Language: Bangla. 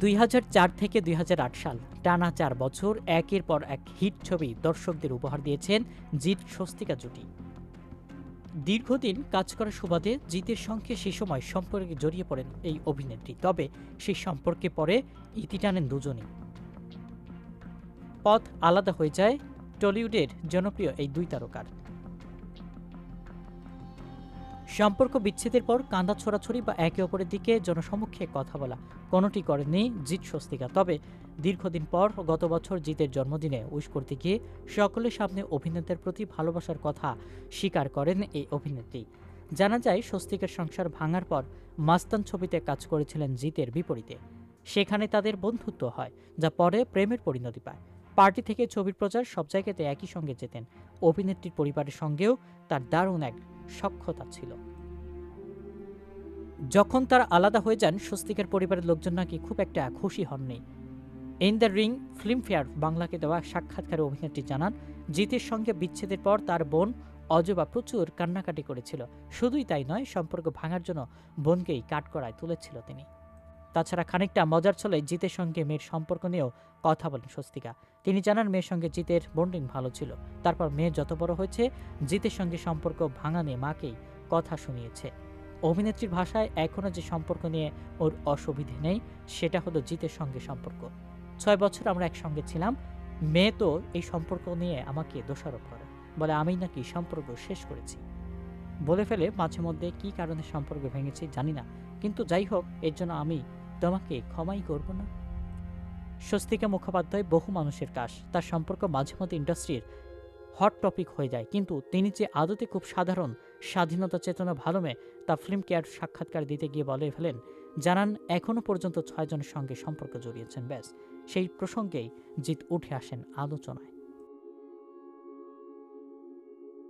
দুই হাজার চার থেকে দুই হাজার আট সাল। টানা চার বছর, একের পর এক হিট ছবি দর্শকদের উপহার দিয়েছেন জিৎ স্বস্তিকা জুটি। দীর্ঘদিন কাজ করার সুবাদে জিতের সঙ্গে সে সময় সম্পর্কে জড়িয়ে পড়েন এই অভিনেত্রী। তবে সেই সম্পর্কে পরে ইতি টানেন দুজনই। পথ আলাদা হয়ে যায় টলিউডের জনপ্রিয় এই দুই তারকার। সম্পর্ক বিচ্ছেদের পর কান্দা ছোড়াছড়ি বা একে অপরের দিকে জনসমক্ষে কথা বলা। কোনোটি করেননি জিৎ স্বস্তিকা। তবে দীর্ঘদিন পর গত বছর জিতের জন্মদিনে উইশ করতে গিয়ে সকলের সামনে অভিনেতার প্রতি ভালোবাসার কথা স্বীকার করেন এই অভিনেত্রী। জানা যায়, স্বস্তিকার সংসার ভাঙার পর মাস্তান ছবিতে কাজ করেছিলেন জিতের বিপরীতে। সেখানে তাদের বন্ধুত্ব হয়, যা পরে প্রেমের পরিণতি পায়। পার্টি থেকে ছবির প্রচার সব জায়গাতে একই সঙ্গে যেতেন অভিনেত্রীর পরিবারের সঙ্গেও তার দারুণ এক সক্ষতা ছিল। যখন তারা আলাদা হয়ে যান, স্বস্তিকার পরিবারের লোকজন নাকি খুব একটা খুশি হননি। ইন দ্য রিং ফিল্মফেয়ার বাংলাকে দেওয়া সাক্ষাৎকারে অভিনেত্রী জানান, জিতের সঙ্গে বিচ্ছেদের পর তার বোন অজবা প্রচুর কান্নাকাটি করেছিল। শুধুই তাই নয়, সম্পর্ক ভাঙার জন্য বোনকেই কাঠকড়ায় তুলেছিল তিনি। তাছাড়া খানিকটা মজার ছলে জিতের সঙ্গে মেয়ের সম্পর্ক নিয়েও কথা বলেন স্বস্তিকা। তিনি জানান, মেয়ের সঙ্গে জিতের বন্ডিং ভালো ছিল। তারপর মেয়ে যত বড় হয়েছে, জিতের সঙ্গে সম্পর্ক ভাঙা নিয়ে মাকেই কথা শুনিয়েছে। অভিনেত্রীর ভাষায় এখনও যে সম্পর্ক নিয়ে ওর অসুবিধে নেই, সেটা হলো জিতের সঙ্গে সম্পর্ক। ছয় বছর আমরা একসঙ্গে ছিলাম, মেয়ে তো এই সম্পর্ক নিয়ে আমাকে দোষারোপ করে, বলে আমি নাকি সম্পর্ক শেষ করেছি। বলে ফেলে মাঝে মধ্যে কি কারণে সম্পর্ক ভেঙেছি জানি না, কিন্তু যাই হোক, এর জন্য আমি তোমাকে ক্ষমাই করব না। স্বস্তিকা মুখোপাধ্যায় বহু মানুষের কাশ। তার সম্পর্ক মাঝে মধ্যে ইন্ডাস্ট্রির হট টপিক হয়ে যায়। কিন্তু তিনি যে আদতে খুব সাধারণ, স্বাধীনতা চেতনা ভালো মেয়ে, তা ফিল্ম কেয়ার সাক্ষাৎকার দিতে গিয়ে বলে ফেলেন, জানান এখনও পর্যন্ত ছয়জনের সঙ্গে সম্পর্ক জড়িয়েছেন, ব্যাস। সেই প্রসঙ্গেই জিত উঠে আসেন আলোচনায়।